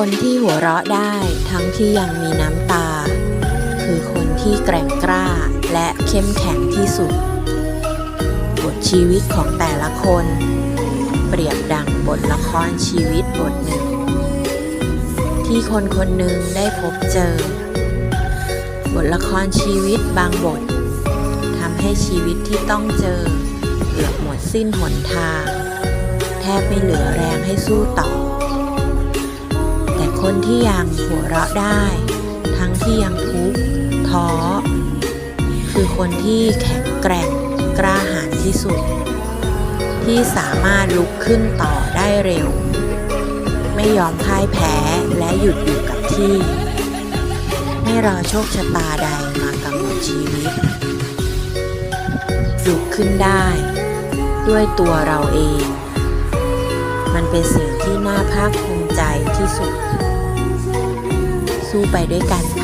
คนที่หัวเราะได้ทั้งที่ยังมีน้ำตา คือคนที่แกร่งกล้าและเข้มแข็งที่สุด บทชีวิตของแต่ละคน เปรียบดังบทละครชีวิตบทหนึ่ง ที่คนคนหนึ่งได้พบเจอ บทละครชีวิตบางบททำให้ชีวิตที่ต้องเจอเกือบหมดสิ้นหนทาง แทบไม่เหลือแรงให้สู้ต่อ คนที่ยังหัวเราะได้ ทั้งที่ยังทุกข์ท้อ คือคนที่แข็งแกร่งกล้าหาญที่สุด ที่สามารถลุกขึ้นต่อได้เร็ว ไม่ยอมพ่ายแพ้และหยุดอยู่กับที่ ไม่รอโชคชะตาใดมากำหนดชีวิตลุกขึ้นได้ ด้วยตัวเราเอง มันเป็นสิ่งที่น่าภาคภูมิใจที่สุด สู้ไปด้วยกันค่ะ